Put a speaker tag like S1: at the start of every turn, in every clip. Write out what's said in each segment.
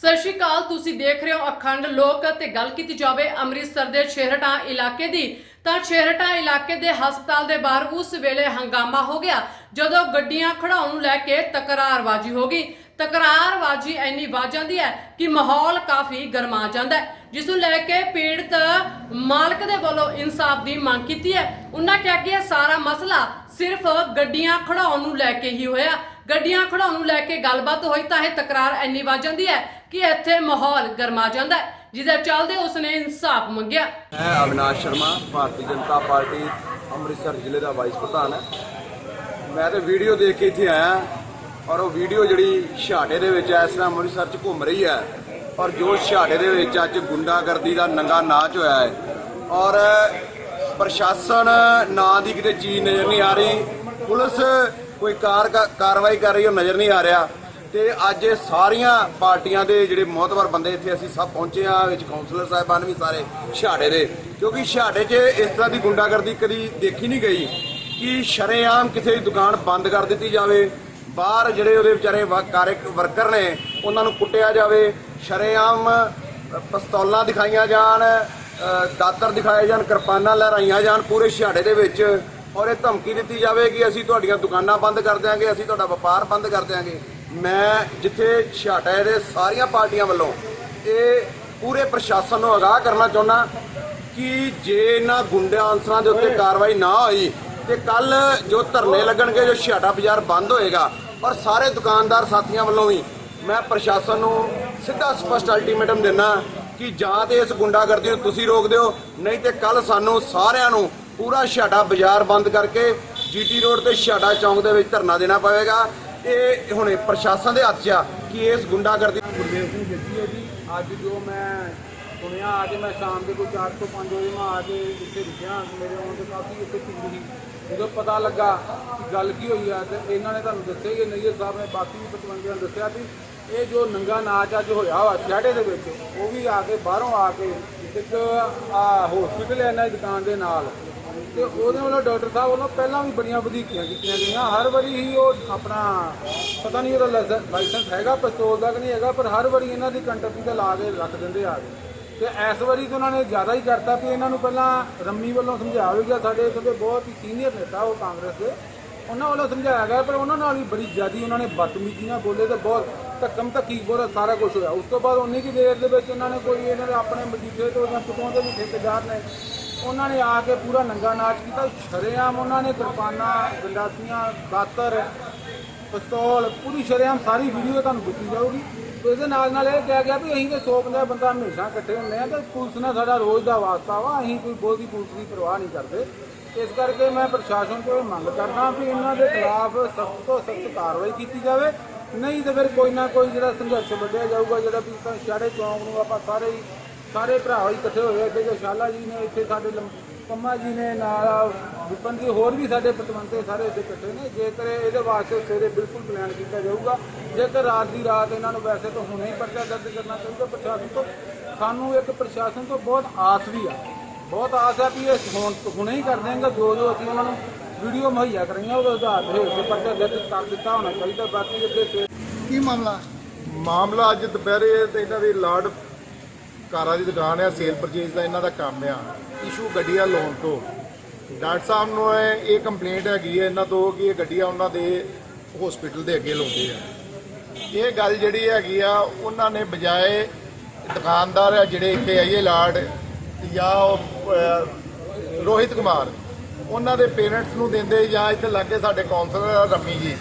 S1: ਸਤਿ ਸ਼੍ਰੀ ਅਕਾਲ, ਤੁਸੀਂ ਦੇਖ ਰਹੇ ਹੋ ਅਖੰਡ ਲੋਕ ਤੇ ਗੱਲ ਕੀਤੀ ਜਾਵੇ ਅੰਮ੍ਰਿਤਸਰ ਦੇ ਛੇਹਰਟਾ ਇਲਾਕੇ ਦੀ, ਤਾਂ ਛੇਹਰਟਾ ਇਲਾਕੇ ਦੇ ਹਸਪਤਾਲ ਦੇ ਬਾਹਰ ਉਸ ਵੇਲੇ ਹੰਗਾਮਾ ਹੋ ਗਿਆ, ਜਦੋਂ ਗੱਡੀਆਂ ਖੜਾਉਣ ਨੂੰ ਲੈ ਕੇ ਤਕਰਾਰਬਾਜ਼ੀ ਹੋ ਗਈ। ਤਕਰਾਰਬਾਜ਼ੀ ਇੰਨੀ ਵੱਧ ਜਾਂਦੀ ਹੈ ਕਿ ਮਾਹੌਲ ਕਾਫੀ ਗਰਮਾ ਜਾਂਦਾ ਹੈ, ਜਿਸ ਨੂੰ ਲੈ ਕੇ ਪੀੜਤ ਮਾਲਕ ਦੇ ਵੱਲੋਂ ਇਨਸਾਫ ਦੀ ਮੰਗ ਕੀਤੀ ਹੈ। ਉਹਨਾਂ ਕਿਹਾ ਕਿ ਇਹ ਸਾਰਾ ਮਸਲਾ ਸਿਰਫ ਗੱਡੀਆਂ ਖੜਾਉਣ ਨੂੰ ਲੈ ਕੇ ਹੀ ਹੋਇਆ। ਗੱਡੀਆਂ ਖੜਾਉਣ ਨੂੰ ਲੈ ਕੇ ਗੱਲਬਾਤ ਹੋਈ ਤਾਂ ਇਹ ਤਕਰਾਰ ਇੰਨੀ ਵੱਧ ਜਾਂਦੀ ਹੈ ਕਿ ਇੱਥੇ ਮਾਹੌਲ ਗਰਮਾ ਜਾਂਦਾ ਹੈ, ਜਿਹਦੇ ਚੱਲਦੇ ਉਸਨੇ ਇਨਸਾਫ ਮੰਗਿਆ।
S2: ਮੈਂ ਅਵਿਨਾਸ਼ ਸ਼ਰਮਾ, ਭਾਰਤੀ ਜਨਤਾ ਪਾਰਟੀ, ਅੰਮ੍ਰਿਤਸਰ ਜ਼ਿਲ੍ਹੇ ਦਾ ਵਾਈਸ ਪ੍ਰਧਾਨ ਹਾਂ। ਮੈਂ ਤੇ ਵੀਡੀਓ ਦੇਖ ਕੇ ਇੱਥੇ ਆਇਆ ਔਰ ਉਹ ਵੀਡੀਓ ਜਿਹੜੀ ਛਾੜੇ ਦੇ ਵਿੱਚ ਇਸ ਤਰ੍ਹਾਂ ਅੰਮ੍ਰਿਤਸਰ 'ਚ ਘੁੰਮ ਰਹੀ ਹੈ ਔਰ ਜੋ ਛਾੜੇ ਦੇ ਵਿੱਚ ਅੱਜ ਗੁੰਡਾਗਰਦੀ ਦਾ ਨੰਗਾ ਨਾਚ ਹੋਇਆ ਹੈ ਔਰ ਪ੍ਰਸ਼ਾਸਨ ਨਾਂ ਦੀ ਕਿਤੇ ਚੀਜ਼ ਨਜ਼ਰ ਨਹੀਂ ਆ ਰਹੀ। ਪੁਲਿਸ ਕੋਈ ਕਾਰ ਕਾਰਵਾਈ ਕਰ ਰਹੀ ਉਹ ਨਜ਼ਰ ਨਹੀਂ ਆ ਰਿਹਾ। ਤੇ ਅੱਜ ਇਹ ਸਾਰੀਆਂ ਪਾਰਟੀਆਂ ਦੇ ਜਿਹੜੇ ਮੋਹਤਵਰ ਬੰਦੇ ਇੱਥੇ ਅਸੀਂ ਸਭ ਪਹੁੰਚੇ ਆ ਵਿੱਚ ਕਾਉਂਸਲਰ ਸਾਹਿਬਾਨ ਵੀ ਸਾਰੇ ਛਾੜੇ ਦੇ। ਕਿਉਂਕਿ ਛਾੜੇ 'ਚ ਇਸ ਤਰ੍ਹਾਂ ਦੀ ਗੁੰਡਾਗਰਦੀ ਕਦੀ ਦੇਖੀ ਨਹੀਂ ਗਈ ਕਿ ਸ਼ਰੇਆਮ ਕਿਸੇ ਦੀ ਦੁਕਾਨ ਬੰਦ ਕਰ ਦਿੱਤੀ ਜਾਵੇ ਬਾਹਰ ਜਿਹੜੇ ਉਹਦੇ ਵਿਚਾਰੇ ਵਾ- ਕਾਰਕ ਵਰਕਰ ਨੇ ਉਹਨਾਂ ਨੂੰ ਕੁੱਟਿਆ ਜਾਵੇ ਸ਼ਰੇਆਮ ਅ, ਪਿਸਤੌਲਾਂ ਦਿਖਾਈਆਂ ਜਾਣ ਦਾਤਰ ਦਿਖਾਏ ਜਾਣ ਕਿਰਪਾਨਾਂ ਲਹਿਰਾਈਆਂ ਜਾਣ ਪੂਰੇ ਛਾੜੇ ਦੇ ਵਿੱਚ। ਔਰ ਇਹ ਧਮਕੀ ਦਿੱਤੀ ਜਾਵੇ ਕਿ ਅਸੀਂ ਤੁਹਾਡੀਆਂ ਦੁਕਾਨਾਂ ਬੰਦ ਕਰ ਦਿਆਂਗੇ ਅਸੀਂ ਤੁਹਾਡਾ ਵਪਾਰ ਬੰਦ ਕਰ ਦਿਆਂਗੇ। ਮੈਂ ਜਿੱਥੇ ਛਾਟੇ ਦੇ ਸਾਰੀਆਂ ਪਾਰਟੀਆਂ ਵੱਲੋਂ ਇਹ ਪੂਰੇ ਪ੍ਰਸ਼ਾਸਨ ਨੂੰ ਅਗਾਹ ਕਰਨਾ ਚਾਹੁੰਦਾ ਕਿ ਜੇ ਇਹਨਾਂ ਗੁੰਡਿਆਂ ਅਨਸਰਾਂ ਦੇ ਉੱਤੇ ਕਾਰਵਾਈ ਨਾ ਹੋਈ ਤੇ ਕੱਲ ਜੋ ਧਰਨੇ ਲੱਗਣਗੇ ਜੋ ਛਾਟਾ ਬਾਜ਼ਾਰ ਬੰਦ ਹੋਏਗਾ ਔਰ ਸਾਰੇ ਦੁਕਾਨਦਾਰ ਸਾਥੀਆਂ ਵੱਲੋਂ ਵੀ ਮੈਂ ਪ੍ਰਸ਼ਾਸਨ ਨੂੰ ਸਿੱਧਾ ਸਪਸ਼ਟ ਅਲਟੀਮੇਟਮ ਦਿੰਦਾ ਕਿ ਜਾਂ ਤੇ ਇਸ ਗੁੰਡਾਗਰਦੀ ਨੂੰ ਤੁਸੀਂ ਰੋਕ ਦਿਓ ਨਹੀਂ ਤੇ ਕੱਲ ਸਾਨੂੰ ਸਾਰਿਆਂ ਨੂੰ ਪੂਰਾ ਛਾਟਾ ਬਾਜ਼ਾਰ ਬੰਦ ਕਰਕੇ ਜੀਟੀ ਰੋਡ ਤੇ ਛਾਟਾ ਚੌਂਕ ਦੇ ਵਿੱਚ ਧਰਨਾ ਦੇਣਾ ਪਵੇਗਾ। ਇਹ ਹੁਣੇ ਪ੍ਰਸ਼ਾਸਨ ਦੇ ਹੱਥ 'ਚ ਆ ਕਿ ਇਸ ਗੁੰਡਾਗਰਦੀ
S3: ਗੁਰਦੇਵ ਸਿੰਘ ਜੱਜੀ ਹੈ ਜੀ। ਅੱਜ ਜੋ ਮੈਂ ਸੁਣਿਆ, ਅੱਜ ਮੈਂ ਸ਼ਾਮ ਦੇ ਕੋਈ 4 ਤੋਂ 5 ਵਜੇ ਮੈਂ ਆ ਕੇ ਇੱਥੇ ਰੁਕਿਆ। ਮੇਰੇ ਆਉਣ ਤੇ ਕਾਫੀ ਇੱਥੇ ਭੀੜ ਸੀ। ਜਦੋਂ ਪਤਾ ਲੱਗਾ ਕਿ ਗੱਲ ਕੀ ਹੋਈ ਆ, ਤੇ ਇਹਨਾਂ ਨੇ ਤੁਹਾਨੂੰ ਦੱਸਿਆ ਕਿ ਨਈਰ ਸਾਹਿਬ ਨੇ ਬਾਕੀ ਵੀ ਪਤਵੰਤਿਆਂ ਨੂੰ ਦੱਸਿਆ ਵੀ ਇਹ ਜੋ ਨੰਗਾ ਨਾਚ ਅੱਜ ਹੋਇਆ ਵਾ ਛਾੜੇ ਦੇ ਵਿੱਚ, ਉਹ ਵੀ ਆ ਕੇ ਬਾਹਰੋਂ ਆ ਕੇ ਇੱਕ ਹਸਪੀਟਲ ਹੈ ਇਹਨਾਂ ਦੀ ਦੁਕਾਨ ਦੇ ਨਾਲ। ਤੇ ਉਹਦੇ ਵੱਲੋਂ ਡਾਕਟਰ ਸਾਹਿਬ ਵੱਲੋਂ ਪਹਿਲਾਂ ਵੀ ਬੜੀਆਂ ਵਧੀਕੀਆਂ ਕੀਤੀਆਂ ਗਈਆਂ। ਹਰ ਵਾਰੀ ਹੀ ਉਹ ਆਪਣਾ, ਪਤਾ ਨਹੀਂ ਉਹਦਾ ਲਾਇਸੈਂਸ ਲਾਇਸੈਂਸ ਹੈਗਾ, ਪਿਸਤੌਲ ਦਾ ਕਿ ਨਹੀਂ ਹੈਗਾ, ਪਰ ਹਰ ਵਾਰੀ ਇਹਨਾਂ ਦੀ ਕੰਟਰਪੀ ਤੇ ਲਾ ਕੇ ਰੱਖ ਦਿੰਦੇ ਆ। ਕੇ ਤੇ ਇਸ ਵਾਰੀ ਤਾਂ ਉਹਨਾਂ ਨੇ ਜ਼ਿਆਦਾ ਹੀ ਕਰਤਾ ਵੀ ਇਹਨਾਂ ਨੂੰ ਪਹਿਲਾਂ ਰੰਮੀ ਵੱਲੋਂ ਸਮਝਾਇਆ ਵੀ ਗਿਆ ਸਾਡੇ, ਕਿਉਂਕਿ ਬਹੁਤ ਹੀ ਸੀਨੀਅਰ ਨੇਤਾ ਉਹ ਕਾਂਗਰਸ ਦੇ। ਉਹਨਾਂ ਵੱਲੋਂ ਸਮਝਾਇਆ ਗਿਆ, ਪਰ ਉਹਨਾਂ ਨਾਲ ਵੀ ਬੜੀ ਜ਼ਿਆਦੀ ਉਹਨਾਂ ਨੇ ਬਦਤਮੀਜ਼ੀ ਨਾਲ ਬੋਲੇ ਤੇ ਬਹੁਤ ਧੱਕਮ ਧੱਕੀ ਬਹੁਤ ਸਾਰਾ ਕੁਝ ਹੋਇਆ। ਉਸ ਤੋਂ ਬਾਅਦ ਉਨੀ ਕੀ ਦੇਰ ਦੇ ਵਿੱਚ ਉਹਨਾਂ ਨੇ ਕੋਈ ਇਹਨਾਂ ਦੇ ਆਪਣੇ ਮਜੀਠੇ ਤੋਂ ਜਾਂ ਕਿਤੋਂ ਦੇ ਵੀ ਠੇਕੇਦਾਰ ਨੇ ਉਹਨਾਂ ਨੇ ਆ ਕੇ ਪੂਰਾ ਨੰਗਾ ਨਾਚ ਕੀਤਾ। ਸ਼ਰੇਆਮ ਉਹਨਾਂ ਨੇ ਕਿਰਪਾਨਾਂ, ਗੰਡਾਸੀਆਂ, ਦਾਤਰ, ਪਿਸਤੌਲ, ਪੂਰੀ ਸ਼ਰੇਆਮ ਸਾਰੀ ਵੀਡੀਓ ਤੁਹਾਨੂੰ ਦਿੱਤੀ ਜਾਊਗੀ। ਤੇ ਇਹਦੇ ਨਾਲ ਨਾਲ ਇਹ ਕਿਹਾ ਗਿਆ ਵੀ ਅਸੀਂ ਤੇ 150 ਬੰਦਾ ਹਮੇਸ਼ਾ ਇਕੱਠੇ ਹੁੰਦੇ ਆ ਤੇ ਪੁਲਿਸ ਨਾਲ ਸਾਡਾ ਰੋਜ਼ ਦਾ ਵਾਸਤਾ ਵਾ, ਅਸੀਂ ਕੋਈ ਬਹੁਤੀ ਪੁਲਿਸ ਦੀ ਪਰਵਾਹ ਨਹੀਂ ਕਰਦੇ। ਇਸ ਕਰਕੇ ਮੈਂ ਪ੍ਰਸ਼ਾਸਨ ਤੋਂ ਇਹ ਮੰਗ ਕਰਦਾ ਵੀ ਇਹਨਾਂ ਦੇ ਖਿਲਾਫ ਸਖਤ ਤੋਂ ਸਖਤ ਕਾਰਵਾਈ ਕੀਤੀ ਜਾਵੇ। ਨਹੀਂ ਤਾਂ ਫਿਰ ਕੋਈ ਨਾ ਕੋਈ ਜਿਹੜਾ ਸੰਘਰਸ਼ ਵੱਢਿਆ ਜਾਊਗਾ, ਜਿਹੜਾ ਵੀ ਤਾਂ ਸ਼ਾੜੇ ਚੌਂਕ ਨੂੰ ਆਪਾਂ ਸਾਰੇ ਹੀ ਸਾਰੇ ਭਰਾ ਇਕੱਠੇ ਹੋਏ ਅੱਗੇ ਜੋ ਸ਼ਾਲਾ ਜੀ ਨੇ ਇੱਥੇ ਸਾਡੇ ਪੰਮਾ ਜੀ ਨੇ ਨਾਲ ਵਿਪਨ ਜੀ ਹੋਰ ਵੀ ਸਾਡੇ ਪਤਵੰਤੇ ਸਾਰੇ ਇੱਥੇ ਇਕੱਠੇ ਨੇ। ਜੇਕਰ ਇਹਦੇ ਵਾਸਤੇ ਸਵੇਰੇ ਬਿਲਕੁਲ ਪਲਾਨ ਕੀਤਾ ਜਾਊਗਾ ਜੇਕਰ ਰਾਤ ਦੀ ਰਾਤ ਇਹਨਾਂ ਨੂੰ ਵੈਸੇ ਤਾਂ ਹੁਣੇ ਹੀ ਪਰਚਾ ਦਰਜ ਕਰਨਾ ਚਾਹੀਦਾ ਪ੍ਰਸ਼ਾਸਨ ਤੋਂ ਸਾਨੂੰ ਇੱਕ ਪ੍ਰਸ਼ਾਸਨ ਤੋਂ ਬਹੁਤ ਆਸ ਵੀ ਆ। ਬਹੁਤ ਆਸ ਆ ਵੀ ਇਹ ਹੁਣ ਹੁਣੇ ਹੀ ਕਰ ਦੇਣਗੇ ਜੋ ਜੋ ਅਸੀਂ ਉਹਨਾਂ ਨੂੰ ਵੀਡੀਓ ਮੁਹੱਈਆ ਕਰਾਈਆਂ ਉਹਦੇ ਆਧਾਰ ਤੇ ਹੋ ਕੇ ਪਰਚਾ ਦਰਜ ਕਰ ਦਿੱਤਾ ਹੋਣਾ ਚਾਹੀਦਾ। ਬਾਕੀ ਅੱਗੇ
S4: ਕੀ ਮਾਮਲਾ?
S5: ਮਾਮਲਾ ਅੱਜ ਦੁਪਹਿਰੇ ਤੇ ਇਹਨਾਂ ਦੀ ਲਾਰਡ ਕਾਰਾਂ ਦੀ ਦੁਕਾਨ ਆ ਸੇਲ ਪਰਚੇਜ਼ ਦਾ ਇਹਨਾਂ ਦਾ ਕੰਮ ਆ। ਇਸ਼ੂ ਗੱਡੀਆਂ ਲੋਨ ਤੋਂ। ਡਾਕਟਰ ਸਾਹਿਬ ਨੂੰ ਇਹ ਕੰਪਲੇਂਟ ਹੈਗੀ ਹੈ ਇਹਨਾਂ ਤੋਂ ਕਿ ਇਹ ਗੱਡੀਆਂ ਉਹਨਾਂ ਦੇ ਹਸਪੀਟਲ ਦੇ ਅੱਗੇ ਲਾਉਂਦੇ ਆ। ਇਹ ਗੱਲ ਜਿਹੜੀ ਹੈਗੀ ਆ, ਉਹਨਾਂ ਨੇ ਬਜਾਏ ਦੁਕਾਨਦਾਰ ਆ ਜਿਹੜੇ ਇੱਥੇ ਆਈਏ ਲਾਰਡ ਜਾਂ ਉਹ ਰੋਹਿਤ ਕੁਮਾਰ, ਉਹਨਾਂ ਦੇ ਪੇਰੈਂਟਸ ਨੂੰ ਦਿੰਦੇ ਜਾਂ ਇੱਥੇ ਲੱਗੇ ਸਾਡੇ ਕਾਉਂਸਲਰ ਆ ਰਮੀ ਜੀ।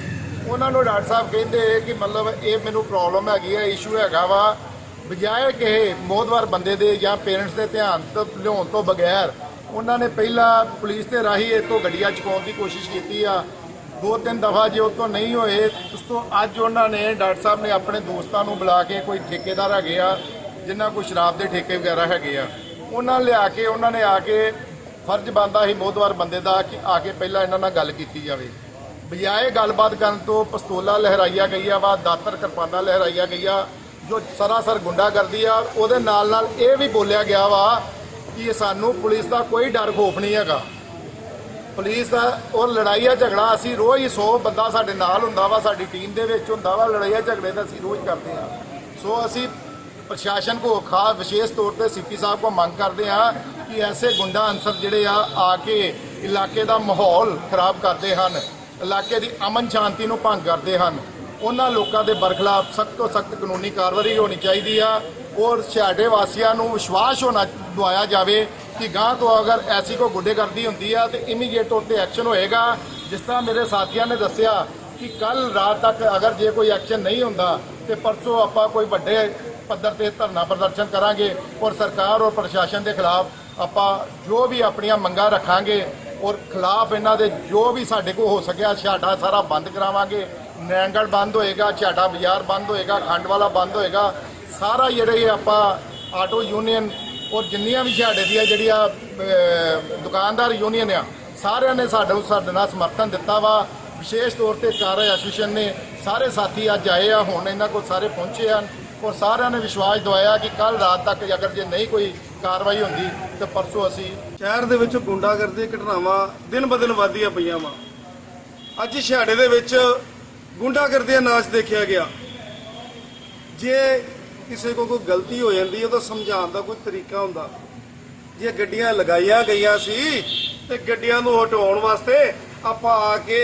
S5: ਉਹਨਾਂ ਨੂੰ ਡਾਕਟਰ ਸਾਹਿਬ ਕਹਿੰਦੇ ਕਿ ਮਤਲਬ ਇਹ ਮੈਨੂੰ ਪ੍ਰੋਬਲਮ ਹੈਗੀ ਹੈ ਇਸ਼ੂ ਹੈਗਾ ਵਾ। ਬਜਾਏ ਕਿ ਮੋਦਵਾਰ ਬੰਦੇ ਦੇ ਜਾਂ ਪੇਰੈਂਟਸ ਦੇ ਧਿਆਨ ਤੋਂ ਲਿਆਉਣ ਤੋਂ ਬਗੈਰ ਉਹਨਾਂ ਨੇ ਪਹਿਲਾਂ ਪੁਲਿਸ ਤੇ ਰਾਹੀਂ ਇਹ ਤੋਂ ਗੱਡੀਆਂ ਚੁਕਾਉਣ ਦੀ ਕੋਸ਼ਿਸ਼ ਕੀਤੀ ਆ। ਦੋ ਤਿੰਨ ਦਫਾ ਜੇ ਉਹ ਤੋਂ ਨਹੀਂ ਹੋਏ, ਉਸ ਤੋਂ ਅੱਜ ਉਹਨਾਂ ਨੇ ਡਾਕਟਰ ਸਾਹਿਬ ਨੇ ਆਪਣੇ ਦੋਸਤਾਂ ਨੂੰ ਬੁਲਾ ਕੇ ਕੋਈ ਠੇਕੇਦਾਰ ਹੈਗੇ ਆ, ਜਿਨ੍ਹਾਂ ਕੋਈ ਸ਼ਰਾਬ ਦੇ ਠੇਕੇ ਵਗੈਰਾ ਹੈਗੇ ਆ। ਉਹਨਾਂ ਲਿਆ ਕੇ, ਉਹਨਾਂ ਨੇ ਆ ਕੇ ਫਰਜ਼ ਬੰਦਾ ਸੀ ਮੋਦਵਾਰ ਬੰਦੇ ਦਾ ਕਿ ਆ ਕੇ ਪਹਿਲਾਂ ਇਹਨਾਂ ਨਾਲ ਗੱਲ ਕੀਤੀ ਜਾਵੇ। ਬਜਾਏ ਗੱਲਬਾਤ ਕਰਨ ਤੋਂ ਪਸਤੋਲਾ ਲਹਿਰਾਈਆਂ ਗਈਆਂ ਵਾ, ਦਾਤਰ ਕਿਰਪਾਨਾਂ ਲਹਿਰਾਈਆਂ ਗਈਆਂ। ਜੋ ਸਰਾਸਰ ਗੁੰਡਾ ਕਰਦੀ ਆ, ਉਹਦੇ ਨਾਲ ਨਾਲ ਇਹ ਵੀ ਬੋਲਿਆ ਗਿਆ ਵਾ ਕਿ ਸਾਨੂੰ ਪੁਲਿਸ ਦਾ ਕੋਈ ਡਰ ਖੋਫ ਨਹੀਂ ਹੈਗਾ। ਪੁਲਿਸ ਦਾ ਉਹ ਲੜਾਈਆ ਝਗੜਾ ਅਸੀਂ ਰੋਜ਼ ਹੀ 100 ਬੰਦਾ ਸਾਡੇ ਨਾਲ ਹੁੰਦਾ ਵਾ, ਸਾਡੀ ਟੀਮ ਦੇ ਵਿੱਚ ਹੁੰਦਾ ਵਾ ਲੜਾਈਆ ਝਗੜੇ ਤਾਂ ਅਸੀਂ ਰੋਜ਼ ਕਰਦੇ ਆ। ਸੋ ਅਸੀਂ ਪ੍ਰਸ਼ਾਸਨ ਕੋ ਖਾਸ ਵਿਸ਼ੇਸ਼ ਤੌਰ ਤੇ ਸੀਪੀ ਸਾਹਿਬ ਕੋ ਮੰਗ ਕਰਦੇ ਹਾਂ ਕਿ ਐਸੇ ਗੁੰਡਾ ਅਨਸਰ ਜਿਹੜੇ ਆ ਆ ਕੇ ਇਲਾਕੇ ਦਾ ਮਾਹੌਲ ਖਰਾਬ ਕਰਦੇ ਹਨ, ਇਲਾਕੇ ਦੀ ਅਮਨ ਸ਼ਾਂਤੀ ਨੂੰ ਭੰਗ ਕਰਦੇ ਹਨ। ਉਹਨਾਂ ਲੋਕਾਂ ਦੇ ਬਰਖਲਾਫ ਸਖਤ ਤੋਂ ਸਖਤ ਕਾਨੂੰਨੀ ਕਾਰਵਾਈ ਹੋਣੀ ਚਾਹੀਦੀ ਆ ਔਰ ਛਾੜੇ ਵਾਸੀਆਂ ਨੂੰ ਵਿਸ਼ਵਾਸ ਹੋਣਾ ਦਵਾਇਆ ਜਾਵੇ ਕਿ ਗਾਂ ਤੋਂ ਅਗਰ ਐਸੀ ਕੋਈ ਕਰਦੀ ਹੁੰਦੀ ਆ ਤੇ ਇਮੀਡੀਏਟ ਤੌਰ ਤੇ ਐਕਸ਼ਨ ਹੋਏਗਾ। ਜਿਸ ਤਰ੍ਹਾਂ ਮੇਰੇ ਸਾਥੀਆਂ ਨੇ ਦੱਸਿਆ ਕਿ ਕੱਲ ਰਾਤ ਤੱਕ ਅਗਰ ਜੇ ਕੋਈ ਐਕਸ਼ਨ ਨਹੀਂ ਹੁੰਦਾ ਤੇ ਪਰਸੋਂ ਆਪਾਂ ਕੋਈ ਵੱਡੇ ਪੱਧਰ ਤੇ ਧਰਨਾ ਪ੍ਰਦਰਸ਼ਨ ਕਰਾਂਗੇ ਔਰ ਸਰਕਾਰ ਔਰ ਪ੍ਰਸ਼ਾਸਨ ਦੇ ਖਿਲਾਫ ਆਪਾਂ ਜੋ ਵੀ ਆਪਣੀਆਂ ਮੰਗਾਂ ਰੱਖਾਂਗੇ ਔਰ ਖਿਲਾਫ ਇਹਨਾਂ ਦੇ ਜੋ ਵੀ ਸਾਡੇ ਕੋਲ ਹੋ ਸਕਿਆ ਛਾੜਾ ਸਾਰਾ ਬੰਦ ਕਰਾਵਾਂਗੇ। ਨੈਂਗਲ ਬੰਦ ਹੋਏਗਾ ਛਾੜਾ ਬਾਜ਼ਾਰ ਬੰਦ ਹੋਏਗਾ ਖੰਡ ਵਾਲਾ ਬੰਦ ਹੋਏਗਾ, ਸਾਰਾ ਜਿਹੜੇ ਆਪਾਂ ਆਟੋ ਯੂਨੀਅਨ ਔਰ ਜਿੰਨੀਆਂ ਵੀ ਛਾੜੇ ਦੀਆਂ ਜਿਹੜੀਆਂ ਦੁਕਾਨਦਾਰ ਯੂਨੀਅਨ ਆ, ਸਾਰਿਆਂ ਨੇ ਸਾਡੇ ਸਾਡੇ ਨਾਲ ਸਮਰਥਨ ਦਿੱਤਾ ਵਾ। ਵਿਸ਼ੇਸ਼ ਤੌਰ ਤੇ ਕਾਰ ਐਸੋਸੀਏਸ਼ਨ ਨੇ, ਸਾਰੇ ਸਾਥੀ ਅੱਜ ਆਏ ਆ, ਹੁਣ ਇਹਨਾਂ ਕੋਲ ਸਾਰੇ ਪਹੁੰਚੇ ਹਨ ਔਰ ਸਾਰਿਆਂ ਨੇ ਵਿਸ਼ਵਾਸ ਦਵਾਇਆ ਕਿ ਕੱਲ ਰਾਤ ਤੱਕ ਅਗਰ ਜੇ ਨਹੀਂ ਕੋਈ ਕਾਰਵਾਈ ਹੁੰਦੀ, ਤਾਂ ਪਰਸੋਂ ਅਸੀਂ
S4: ਸ਼ਹਿਰ ਦੇ ਵਿੱਚ ਗੁੰਡਾਗਰਦੀ ਘਟਨਾਵਾਂ ਦਿਨ ਬਦਨ ਵਧੀਆਂ ਪਈਆਂ ਵਾ। ਅੱਜ ਛਿਹਾੜੇ ਦੇ ਵਿੱਚ ਗੁੰਡਾਗਰਦੀ ਦਾ ਨਾਚ ਦੇਖਿਆ ਗਿਆ। ਜੇ ਕਿਸੇ ਕੋਲ ਕੋਈ ਗਲਤੀ ਹੋ ਜਾਂਦੀ ਹੈ ਤਾਂ ਸਮਝਾਉਣ ਦਾ ਕੋਈ ਤਰੀਕਾ ਹੁੰਦਾ। ਜੇ ਗੱਡੀਆਂ ਲਗਾਈਆਂ ਗਈਆਂ ਸੀ, ਤੇ ਗੱਡੀਆਂ ਨੂੰ ਹਟਾਉਣ ਵਾਸਤੇ ਆਪਾਂ ਆ ਕੇ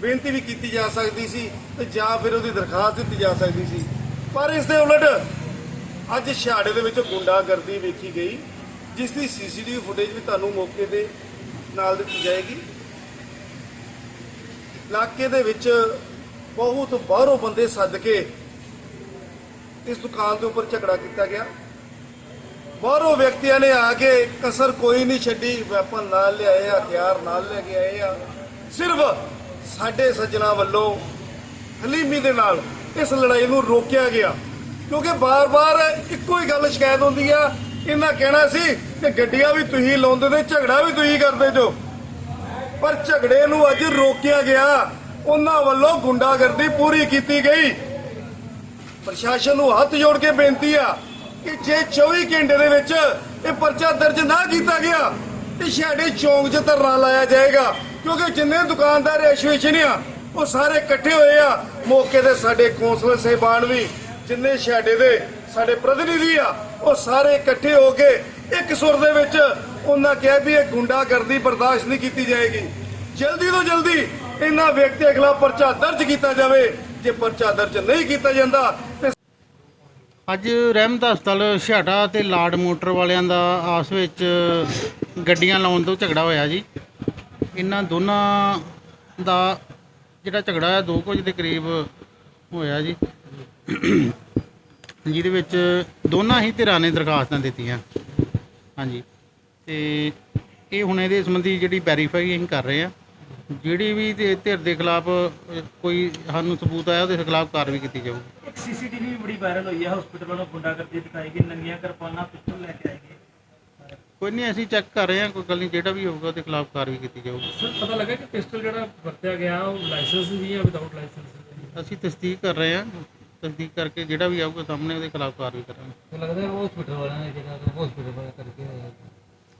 S4: ਬੇਨਤੀ ਵੀ ਕੀਤੀ ਜਾ ਸਕਦੀ ਸੀ ਤੇ ਜਾਂ ਫਿਰ ਉਹਦੀ ਦਰਖਾਸਤ ਦਿੱਤੀ ਜਾ ਸਕਦੀ ਸੀ। ਪਰ ਇਸ ਦੇ ਉਲਟ ਅੱਜ ਛਿਹਾੜੇ ਦੇ ਵਿੱਚ ਗੁੰਡਾਗਰਦੀ ਵੇਖੀ ਗਈ, ਜਿਸ ਦੀ ਸੀਸੀਟੀਵੀ ਫੁਟੇਜ ਵੀ ਤੁਹਾਨੂੰ ਮੌਕੇ ਤੇ ਨਾਲ ਦਿੱਤੀ ਜਾਏਗੀ। ਇਲਾਕੇ ਦੇ ਵਿੱਚ ਬਹੁਤ ਬਾਹਰੋਂ ਬੰਦੇ ਸੱਦ ਕੇ ਇਸ ਦੁਕਾਨ ਦੇ ਉੱਪਰ ਝਗੜਾ ਕੀਤਾ ਗਿਆ। ਬਾਹਰੋਂ ਵਿਅਕਤੀਆਂ ਨੇ ਆ ਕੇ ਕਸਰ ਕੋਈ ਨਹੀਂ ਛੱਡੀ, ਵੈਪਨ ਨਾਲ ਲਿਆਏ ਆ, ਹਥਿਆਰ ਨਾਲ ਲੈ ਕੇ ਆਏ ਆ। ਸਿਰਫ ਸਾਡੇ ਸੱਜਣਾ ਵੱਲੋਂ ਹਲੀਮੀ ਦੇ ਨਾਲ ਇਸ ਲੜਾਈ ਨੂੰ ਰੋਕਿਆ ਗਿਆ। ਕਿਉਂਕਿ ਬਾਰ-ਬਾਰ ਇੱਕੋ ਹੀ ਗੱਲ ਸ਼ਿਕਾਇਤ ਹੁੰਦੀ ਆ, ਇਹਨਾਂ ਕਹਿਣਾ ਸੀ ਕਿ ਗੱਡੀਆਂ ਵੀ ਤੁਸੀਂ ਲਾਉਂਦੇ ਤੇ ਝਗੜਾ ਵੀ ਤੁਸੀਂ ਕਰਦੇ ਜੋ। ਪਰ ਝਗੜੇ ਨੂੰ ਅੱਜ ਰੋਕਿਆ ਗਿਆ। ਉਹਨਾਂ ਵੱਲੋਂ ਗੁੰਡਾਗਰਦੀ ਪੂਰੀ ਕੀਤੀ ਗਈ। ਪ੍ਰਸ਼ਾਸਨ ਨੂੰ ਹੱਥ ਜੋੜ ਕੇ ਬੇਨਤੀ ਆ ਕਿ ਜੇ 24 ਘੰਟੇ ਦੇ ਵਿੱਚ ਇਹ ਪਰਚਾ ਦਰਜ ਨਾ ਕੀਤਾ ਗਿਆ, ਤੇ ਸਾਡੇ ਚੌਂਕ 'ਚ ਧਰਨਾ ਲਾਇਆ ਜਾਏਗਾ। ਕਿਉਂਕਿ ਜਿੰਨੇ ਦੁਕਾਨਦਾਰ ਐਸੋਸੀਏਸ਼ਨ ਆ, ਉਹ ਸਾਰੇ ਇਕੱਠੇ ਹੋਏ ਆ। ਮੌਕੇ ਤੇ ਸਾਡੇ ਕੌਂਸਲਰ ਸਹਿਬਾਨ ਵੀ, ਜਿੰਨੇ ਸਾਡੇ ਦੇ ਸਾਡੇ ਪ੍ਰਤੀਨਿਧੀ ਆ, ਉਹ ਸਾਰੇ ਇਕੱਠੇ ਹੋ ਕੇ ਇੱਕ ਸੁਰ ਦੇ ਵਿੱਚ ਉਹਨਾਂ ਕਿਹਾ ਵੀ ਇਹ ਗੁੰਡਾਗਰਦੀ ਬਰਦਾਸ਼ਤ ਨਹੀਂ ਕੀਤੀ ਜਾਏਗੀ। ਜਲਦੀ ਤੋਂ ਜਲਦੀ ਇਹਨਾਂ ਵਿਅਕਤੀਆਂ ਖਿਲਾਫ ਪਰਚਾ ਦਰਜ ਕੀਤਾ ਜਾਵੇ। ਜੇ ਪਰਚਾ ਦਰਜ ਨਹੀਂ ਕੀਤਾ ਜਾਂਦਾ, ਤੇ
S6: ਅੱਜ ਰਹਿਮਤ ਹਸਪਤਾਲ ਛਾਟਾ ਤੇ ਲਾਡ ਮੋਟਰ ਵਾਲਿਆਂ ਦਾ ਆਪਸ ਵਿੱਚ ਗੱਡੀਆਂ ਲਾਉਣ ਤੋਂ ਝਗੜਾ ਹੋਇਆ ਜੀ। ਇਹਨਾਂ ਦੋਨਾਂ ਦਾ ਜਿਹੜਾ ਝਗੜਾ ਹੈ 2 ਵਜੇ ਦੇ ਕਰੀਬ ਹੋਇਆ ਜੀ। ਜਿਹਦੇ ਵਿੱਚ ਦੋਨਾਂ ਹੀ ਧਿਰਾਂ ਨੇ ਦਰਖਾਸਤਾਂ ਦਿੱਤੀਆਂ। ਹਾਂਜੀ। ਤੇ ਇਹ ਹੁਣ ਇਹਦੇ ਸੰਬੰਧੀ ਜਿਹੜੀ ਵੈਰੀਫਾਈ ਅਸੀਂ ਕਰ ਰਹੇ ਆ ਜਿਹੜੀ ਵੀ ਧਿ- ਧਿਰ ਦੇ ਖਿਲਾਫ ਕੋਈ ਸਾਨੂੰ ਸਬੂਤ ਆਇਆ ਉਹਦੇ ਖਿਲਾਫ ਕਾਰਵਾਈ ਕੀਤੀ ਜਾਊਗੀ।
S7: ਇੱਕ ਸੀਸੀਟੀਵੀ ਵੀ ਬੜੀ ਵਾਇਰਲ ਹੋਈ ਹੈ ਹਸਪੀਟਲ ਵੱਲੋਂ ਗੁੰਡਾਗਰਦੀ ਦਿਖਾਈ ਗਈ ਨੰਗੀਆਂ ਕਿਰਪਾਨਾਂ ਪਿੱਤਲ ਲੈ ਕੇ ਆਏ ਗਏ।
S6: ਕੋਈ ਨਹੀਂ ਅਸੀਂ ਚੈੱਕ ਕਰ ਰਹੇ ਹਾਂ ਕੋਈ ਗੱਲ ਨਹੀਂ ਜਿਹੜਾ ਵੀ ਹੋਊਗਾ ਉਹਦੇ ਖਿਲਾਫ ਕਾਰਵਾਈ ਕੀਤੀ ਜਾਊਗੀ।
S8: ਸਰ ਪਤਾ ਲੱਗਾ ਕਿ ਪਿਸਟਲ ਜਿਹੜਾ ਵਰਤਿਆ ਗਿਆ ਉਹ ਲਾਇਸੈਂਸ ਵੀ ਹੈ ਵਿਦਆਊਟ ਲਾਇਸੈਂਸ
S6: ਅਸੀਂ ਤਸਦੀਕ ਕਰ ਰਹੇ ਹਾਂ ਤਸਦੀਕ ਕਰਕੇ ਜਿਹੜਾ ਵੀ ਆਊਗਾ ਸਾਹਮਣੇ ਉਹਦੇ ਖਿਲਾਫ ਕਾਰਵਾਈ ਕਰਾਂਗੇ।
S8: ਤੇ ਲੱਗਦਾ ਉਹ ਹਸਪੀਟਲ ਵਾਲਿਆਂ ਨੇ ਜਿਹੜਾ ਹਸਪੀਟਲ ਵਾਲਾ ਕਰਕੇ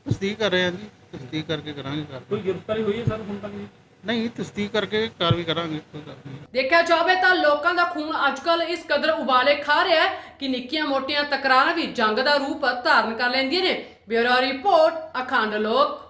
S6: ਤਸਦੀਕ ਕਰ ਰਹੇ ਹਾਂ ਜੀ। ਤਸਦੀਕ ਕਰਕੇ ਕਰਾਂਗੇ ਕਾਰਵਾਈ
S8: ਕੋਈ ਗ੍ਰਿਫਤਾਰੀ ਹੋਈ ਹੈ ਸਰ ਹੁਣ ਤੱਕ ਜੀ?
S6: ਨਹੀਂ ਤਸਦੀਕ ਕਰਕੇ ਕਾਰਵਾਈ ਕਰਾਂਗੇ ਕੋਈ ਗੱਲ ਨਹੀਂ।
S1: ਦੇਖਿਆ ਜਾਵੇ ਤਾਂ ਲੋਕਾਂ ਦਾ ਖੂਨ ਅੱਜਕੱਲ ਇਸ ਕਦਰ ਉਬਾਲੇ ਖਾ ਰਿਹਾ ਹੈ ਕਿ ਨਿੱਕੀਆਂ ਮੋਟੀਆਂ ਤਕਰਾਰਾਂ ਵੀ ਜੰਗ ਦਾ ਰੂਪ ਧਾਰਨ ਕਰ ਲੈਂਦੀਆਂ ਨੇ। ਬਿਊਰੋ ਰਿਪੋਰਟ ਅਖੰਡ ਲੋਕ।